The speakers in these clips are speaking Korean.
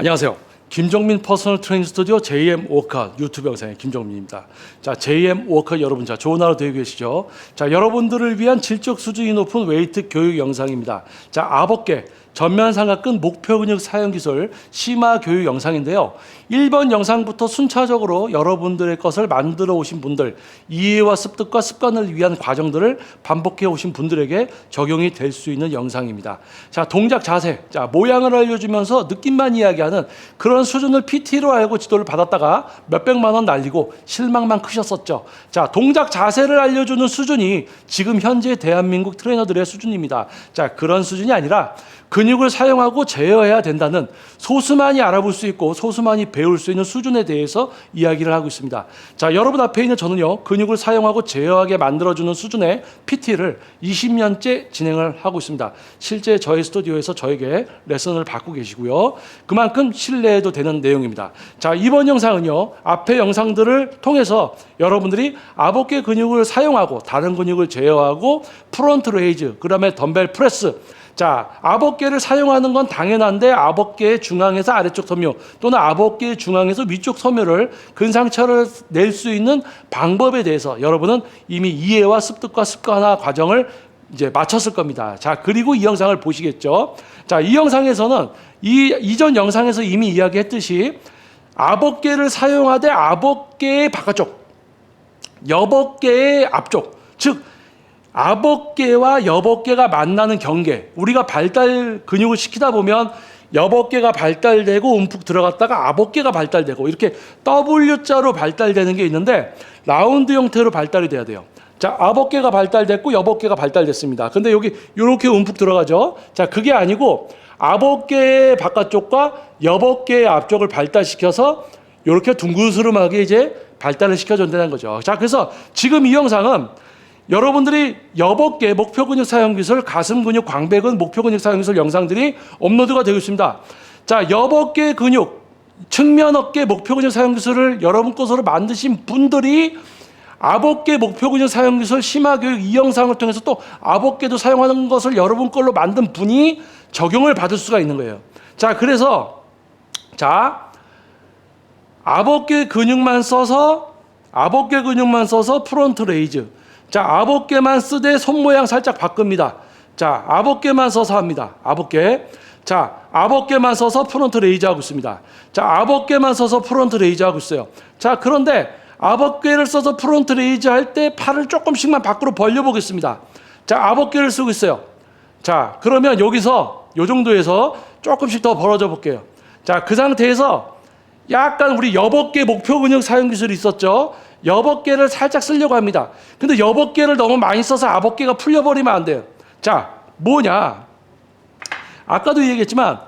안녕하세요. 김종민 퍼스널 트레이닝 스튜디오 JM 워커 유튜브 영상의 김종민입니다. 자, JM 워커 여러분, 자, 좋은 하루 되고 계시죠? 자, 여러분들을 위한 질적 수준이 높은 웨이트 교육 영상입니다. 자, 아버께 전면 삼각근 목표 근육 사용 기술 심화 교육 영상인데요. 1번 영상부터 순차적으로 여러분들의 것을 만들어 오신 분들, 이해와 습득과 습관을 위한 과정들을 반복해 오신 분들에게 적용이 될 수 있는 영상입니다. 자, 동작 자세, 자, 모양을 알려주면서 느낌만 이야기하는 그런 수준을 PT로 알고 지도를 받았다가 몇백만 원 날리고 실망만 크셨었죠. 자, 동작 자세를 알려주는 수준이 지금 현재 대한민국 트레이너들의 수준입니다. 자, 그런 수준이 아니라 근육을 사용하고 제어해야 된다는 소수만이 알아볼 수 있고 소수만이 배울 수 있는 수준에 대해서 이야기를 하고 있습니다. 자, 여러분 앞에 있는 저는요, 근육을 사용하고 제어하게 만들어주는 수준의 PT를 20년째 진행을 하고 있습니다. 실제 저희 스튜디오에서 저에게 레슨을 받고 계시고요. 그만큼 신뢰 해도 되는 내용입니다. 자, 이번 영상은요, 앞의 영상들을 통해서 여러분들이 아복개 근육을 사용하고 다른 근육을 제어하고 프론트 레이즈, 그 다음에 덤벨 프레스, 자, 아복개를 사용하는 건 당연한데 아복개의 중앙에서 아래쪽 섬유 또는 아복개의 중앙에서 위쪽 섬유를 근상처를 낼 수 있는 방법에 대해서 여러분은 이미 이해와 습득과 습관화 과정을 이제 마쳤을 겁니다. 자, 그리고 이 영상을 보시겠죠. 자, 이 영상에서는 이 이전 영상에서 이미 이야기했듯이 아복개를 사용하되 아복개의 바깥쪽, 여복개의 앞쪽, 즉 아복개와 여복개가 만나는 경계. 우리가 발달 근육을 시키다 보면 여복개가 발달되고 움푹 들어갔다가 아복개가 발달되고 이렇게 W자로 발달되는 게 있는데 라운드 형태로 발달이 돼야 돼요. 자, 아복개가 발달됐고 여복개가 발달됐습니다. 근데 여기 이렇게 움푹 들어가죠. 자, 그게 아니고 아복개의 바깥쪽과 여복개의 앞쪽을 발달시켜서 이렇게 둥그스름하게 이제 발달을 시켜준다는 거죠. 자, 그래서 지금 이 영상은 여러분들이 여복계 목표 근육 사용 기술, 가슴 근육, 광배근 목표 근육 사용 기술 영상들이 업로드가 되고 있습니다. 자, 여복계 근육, 측면 어깨 목표 근육 사용 기술을 여러분 것으로 만드신 분들이 아복계 목표 근육 사용 기술 심화 교육 이 영상을 통해서 또 아복계도 사용하는 것을 여러분 걸로 만든 분이 적용을 받을 수가 있는 거예요. 자, 그래서 자, 아복계 근육만 써서 아복계 근육만 써서 프론트 레이즈 자, 아복개만 쓰되 손 모양 살짝 바꿉니다. 자, 아복개만 써서 합니다. 아복개. 자, 아복개만 써서 프론트 레이즈 하고 있습니다. 자, 아복개만 써서 프론트 레이즈 하고 있어요. 자, 그런데 아복개를 써서 프론트 레이즈 할 때 팔을 조금씩만 밖으로 벌려 보겠습니다. 자, 아복개를 쓰고 있어요. 자, 그러면 여기서 요 정도에서 조금씩 더 벌어져 볼게요. 자, 그 상태에서 약간 우리 여복개 목표 근육 사용 기술이 있었죠. 여복개를 살짝 쓰려고 합니다. 근데 여복개를 너무 많이 써서 아복개가 풀려버리면 안 돼요. 자, 뭐냐? 아까도 얘기했지만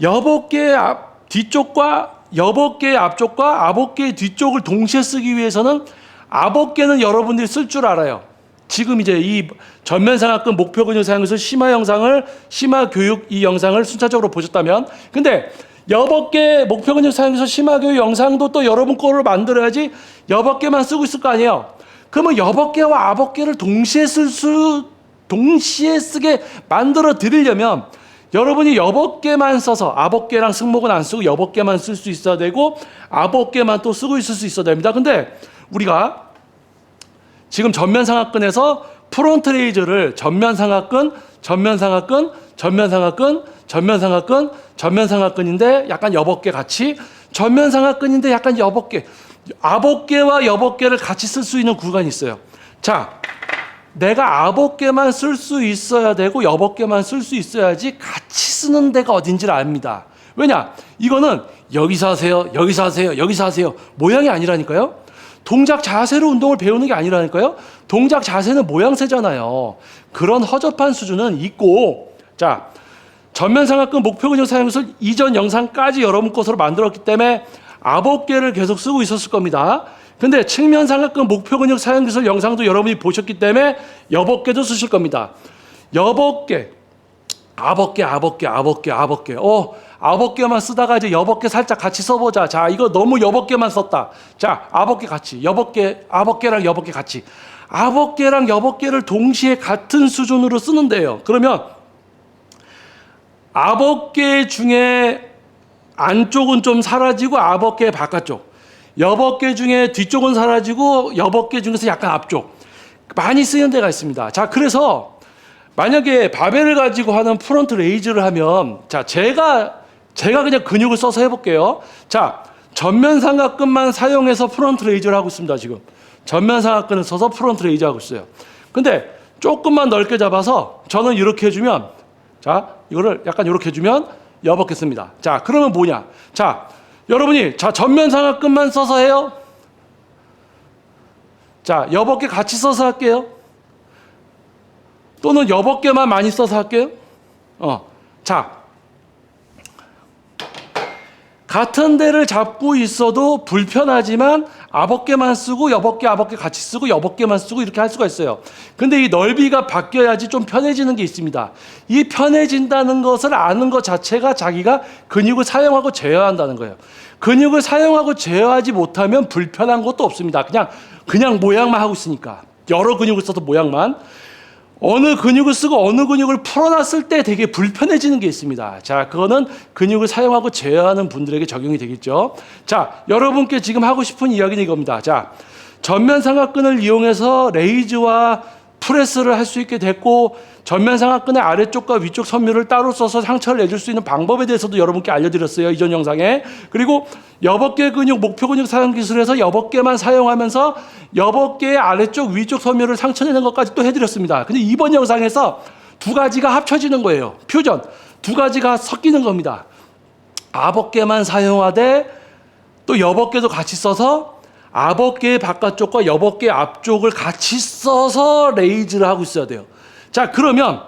여복개 앞 뒤쪽과 여복개 앞쪽과 아복개 뒤쪽을 동시에 쓰기 위해서는 아복개는 여러분들이 쓸 줄 알아요. 지금 이제 이 전면 상악근 목표 근육 사용에서 심화 영상을 심화 교육 이 영상을 순차적으로 보셨다면 근데 여복개 목표 근육 사용에서 심화 교육 영상도 또 여러분 거로 만들어야지 여복개만 쓰고 있을 거 아니에요. 그러면 여복개와 아복개를 동시에 쓸 수 동시에 쓰게 만들어 드리려면 여러분이 여복개만 써서 아복개랑 승목은 안 쓰고 여복개만 쓸 수 있어야 되고 아복개만 또 쓰고 있을 수 있어야 됩니다. 근데 우리가 지금 전면 상악근에서 프론트 레이저를 전면 상악근, 전면 상악근, 전면 상악근, 전면 상악근, 전면 상악근인데 약간 여복개 같이 전면 상악근인데 약간 여복개, 아복개와 여복개를 같이 쓸 수 있는 구간이 있어요. 자, 내가 아복개만 쓸 수 있어야 되고 여복개만 쓸 수 있어야지 같이 쓰는 데가 어딘지를 압니다. 왜냐? 이거는 여기서 하세요, 여기서 하세요, 여기서 하세요. 모양이 아니라니까요. 동작 자세로 운동을 배우는 게 아니라니까요. 동작 자세는 모양새잖아요. 그런 허접한 수준은 있고, 자, 전면 상악근 목표 근육 사용술 이전 영상까지 여러분 것으로 만들었기 때문에 아복개를 계속 쓰고 있었을 겁니다. 근데 측면 상악근 목표 근육 사용 기술 영상도 여러분이 보셨기 때문에 여복개도 쓰실 겁니다. 여복개, 아복개, 아복개, 아복개, 아복개. 어, 아복개만 쓰다가 이제 여복개 살짝 같이 써보자. 자, 이거 너무 여복개만 썼다. 자, 아복개 같이. 여복개, 아복개랑 여복개 같이. 아복개랑 여복개를 동시에 같은 수준으로 쓰는데요. 그러면 아복개 중에 안쪽은 좀 사라지고 앞어깨 바깥쪽. 여버깨 중에 뒤쪽은 사라지고 여버깨 중에서 약간 앞쪽. 많이 쓰이는 데가 있습니다. 자, 그래서 만약에 바벨을 가지고 하는 프론트 레이즈를 하면 자, 제가 제가 그냥 근육을 써서 해 볼게요. 자, 전면 삼각근만 사용해서 프론트 레이즈를 하고 있습니다, 지금. 전면 삼각근을 써서 프론트 레이즈 하고 있어요. 근데 조금만 넓게 잡아서 저는 이렇게 해주면 자 이거를 약간 이렇게 해주면 여벗겠습니다. 자 그러면 뭐냐? 자 여러분이 자 전면 삼각근만 써서 해요. 자 여벗게 같이 써서 할게요. 또는 여벗게만 많이 써서 할게요. 어, 자 같은 데를 잡고 있어도 불편하지만 아벗게만 쓰고 여벗게 아벗게 같이 쓰고 여벗게만 쓰고 이렇게 할 수가 있어요. 근데 이 넓이가 바뀌어야지 좀 편해지는 게 있습니다. 이 편해진다는 것을 아는 것 자체가 자기가 근육을 사용하고 제어한다는 거예요. 근육을 사용하고 제어하지 못하면 불편한 것도 없습니다. 그냥 그냥 모양만 하고 있으니까 여러 근육을 써도 모양만 어느 근육을 쓰고 어느 근육을 풀어놨을 때 되게 불편해지는 게 있습니다. 자, 그거는 근육을 사용하고 제어하는 분들에게 적용이 되겠죠. 자, 여러분께 지금 하고 싶은 이야기는 이겁니다. 자, 전면 삼각근을 이용해서 레이즈와 프레스를 할 수 있게 됐고 전면 삼각근의 아래쪽과 위쪽 섬유를 따로 써서 상처를 내줄 수 있는 방법에 대해서도 여러분께 알려드렸어요 이전 영상에. 그리고 여벗개 근육 목표 근육 사용 기술에서 여벗개만 사용하면서 여벗개의 아래쪽 위쪽 섬유를 상처 내는 것까지 또 해드렸습니다. 근데 이번 영상에서 두 가지가 합쳐지는 거예요. 퓨전. 두 가지가 섞이는 겁니다. 아벗개만 사용하되 또 여벗개도 같이 써서 아벗개의 바깥쪽과 여벗개 앞쪽을 같이 써서 레이즈를 하고 있어야 돼요. 자, 그러면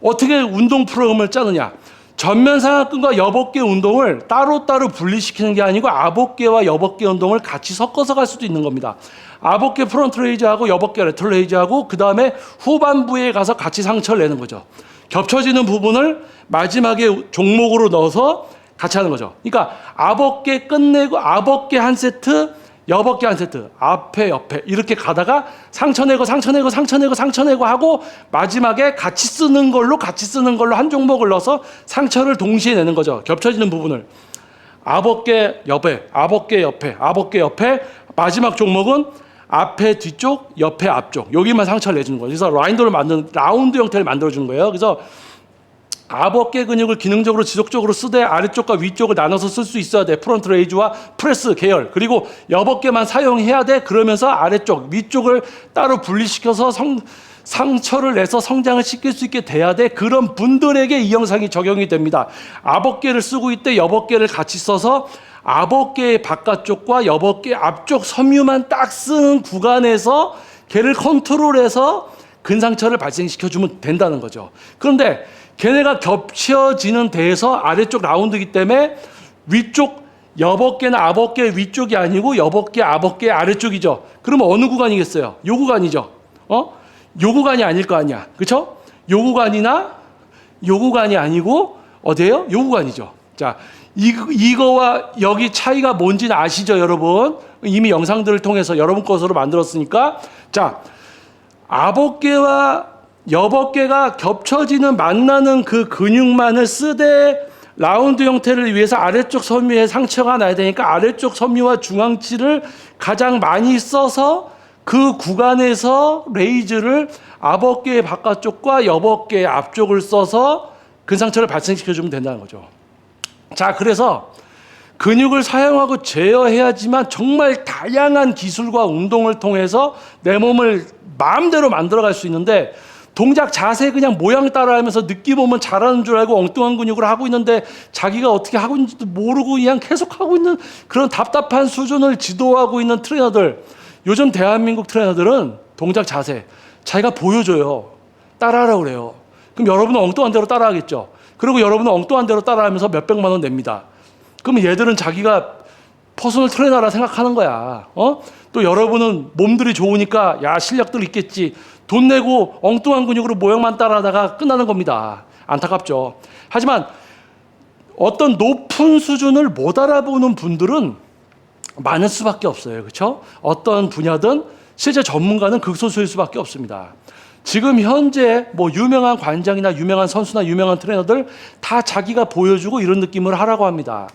어떻게 운동 프로그램을 짜느냐? 전면 상하근과 여벗개 운동을 따로따로 분리시키는 게 아니고 아벗개와 여벗개 운동을 같이 섞어서 갈 수도 있는 겁니다. 아벗개 프론트 레이즈하고 여벗개 레터 레이즈하고 그 다음에 후반부에 가서 같이 상처를 내는 거죠. 겹쳐지는 부분을 마지막에 종목으로 넣어서 같이 하는 거죠. 그러니까 아벗개 끝내고 아벗개 한 세트, 여벗개 한 세트, 앞에 옆에 이렇게 가다가 상처 내고 상처 내고 상처 내고 상처 내고 하고 마지막에 같이 쓰는 걸로 같이 쓰는 걸로 한 종목을 넣어서 상처를 동시에 내는 거죠. 겹쳐지는 부분을 아벗개 옆에, 아벗개 옆에, 아벗개 옆에 마지막 종목은 앞에 뒤쪽, 옆에 앞쪽 여기만 상처를 내주는 거예요. 그래서 라인도를 만드는 라운드 형태를 만들어 주는 거예요. 그래서 아벗개 근육을 기능적으로 지속적으로 쓰되 아래쪽과 위쪽을 나눠서 쓸 수 있어야 돼. 프론트 레이즈와 프레스 계열. 그리고 여벗개만 사용해야 돼. 그러면서 아래쪽, 위쪽을 따로 분리시켜서 성, 상처를 내서 성장을 시킬 수 있게 돼야 돼. 그런 분들에게 이 영상이 적용이 됩니다. 아벗개를 쓰고 있대 여벗개를 같이 써서 아벗개의 바깥쪽과 여벗개 앞쪽 섬유만 딱 쓰는 구간에서 걔를 컨트롤해서 근상처를 발생시켜 주면 된다는 거죠. 그런데 걔네가 겹쳐지는 데에서 아래쪽 라운드이기 때문에 위쪽 여벗개나 아벗개 위쪽이 아니고 여벗개 아벗개 아래쪽이죠. 그러면 어느 구간이겠어요? 요 구간이죠. 어? 요 구간이 아닐 거 아니야. 그렇죠? 요 구간이나 요 구간이 아니고 어디예요? 요 구간이죠. 자, 이, 이거와 여기 차이가 뭔지는 아시죠, 여러분? 이미 영상들을 통해서 여러분 것으로 만들었으니까 자, 아벗개와 여벗개가 겹쳐지는 만나는 그 근육만을 쓰되 라운드 형태를 위해서 아래쪽 섬유에 상처가 나야 되니까 아래쪽 섬유와 중앙치를 가장 많이 써서 그 구간에서 레이즈를 아벗개의 바깥쪽과 여벗개의 앞쪽을 써서 근상처를 발생시켜 주면 된다는 거죠. 자, 그래서 근육을 사용하고 제어해야지만 정말 다양한 기술과 운동을 통해서 내 몸을 마음대로 만들어갈 수 있는데 동작 자세 그냥 모양 따라하면서 느낌 오면 잘하는 줄 알고 엉뚱한 근육을 하고 있는데 자기가 어떻게 하고 있는지도 모르고 그냥 계속 하고 있는 그런 답답한 수준을 지도하고 있는 트레이너들. 요즘 대한민국 트레이너들은 동작 자세 자기가 보여줘요. 따라하라고 그래요. 그럼 여러분은 엉뚱한 대로 따라하겠죠. 그리고 여러분은 엉뚱한 대로 따라하면서 몇백만 원 냅니다 그러면 얘들은 자기가 퍼스널 트레이너라 생각하는 거야. 어? 또 여러분은 몸들이 좋으니까 야 실력들 있겠지. 돈 내고 엉뚱한 근육으로 모양만 따라하다가 끝나는 겁니다. 안타깝죠. 하지만 어떤 높은 수준을 못 알아보는 분들은 많을 수밖에 없어요. 그렇죠? 어떤 분야든 실제 전문가는 극소수일 수밖에 없습니다. 지금 현재 뭐 유명한 관장이나 유명한 선수나 유명한 트레이너들 다 자기가 보여주고 이런 느낌을 하라고 합니다.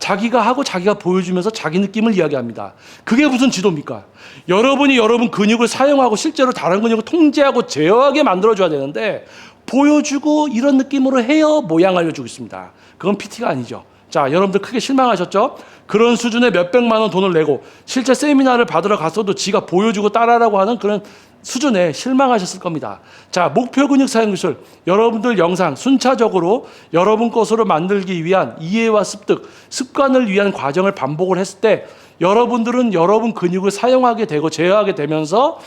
자기가 하고 자기가 보여주면서 자기 느낌을 이야기합니다. 그게 무슨 지도입니까? 여러분이 여러분 근육을 사용하고 실제로 다른 근육을 통제하고 제어하게 만들어줘야 되는데 보여주고 이런 느낌으로 해요 모양 알려주고 있습니다. 그건 PT가 아니죠. 자, 여러분들 크게 실망하셨죠? 그런 수준의 몇백만 원 돈을 내고 실제 세미나를 받으러 갔어도 지가 보여주고 따라라고 하는 그런 수준에 실망하셨을 겁니다. 자, 목표 근육 사용 기술. 여러분들 영상 순차적으로 여러분 것으로 만들기 위한 이해와 습득, 습관을 위한 과정을 반복을 했을 때 여러분들은 여러분 근육을 사용하게 되고 제어하게 되면서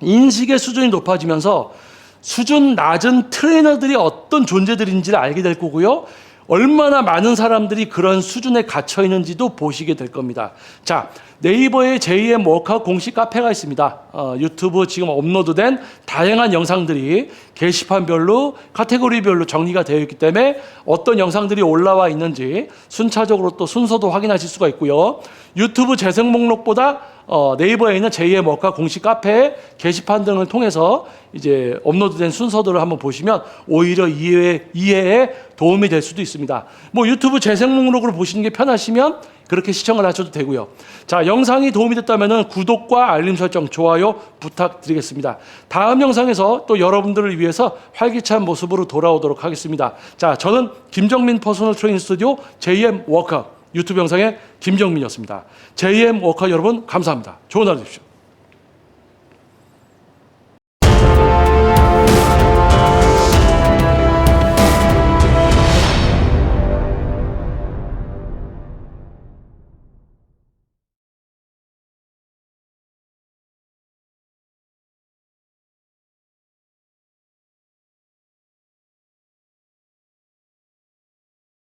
인식의 수준이 높아지면서 수준 낮은 트레이너들이 어떤 존재들인지를 알게 될 거고요. 얼마나 많은 사람들이 그런 수준에 갇혀 있는지도 보시게 될 겁니다. 자, 네이버에 JM 워크아웃 공식 카페가 있습니다. 어, 유튜브 지금 업로드된 다양한 영상들이 게시판별로 카테고리별로 정리가 되어 있기 때문에 어떤 영상들이 올라와 있는지 순차적으로 또 순서도 확인하실 수가 있고요. 유튜브 재생 목록보다 어, 네이버에 있는 JM 워크아웃 공식 카페 게시판 등을 통해서 이제 업로드된 순서들을 한번 보시면 오히려 이해, 이해에 도움이 될 수도 있습니다. 뭐 유튜브 재생 목록으로 보시는 게 편하시면 그렇게 시청을 하셔도 되고요. 자, 영상이 도움이 됐다면 구독과 알림 설정, 좋아요 부탁드리겠습니다. 다음 영상에서 또 여러분들을 위해서 활기찬 모습으로 돌아오도록 하겠습니다. 자, 저는 김정민 퍼스널 트레이닝 스튜디오 JM 워커 유튜브 영상의 김정민이었습니다. JM 워커 여러분 감사합니다. 좋은 하루 되십시오.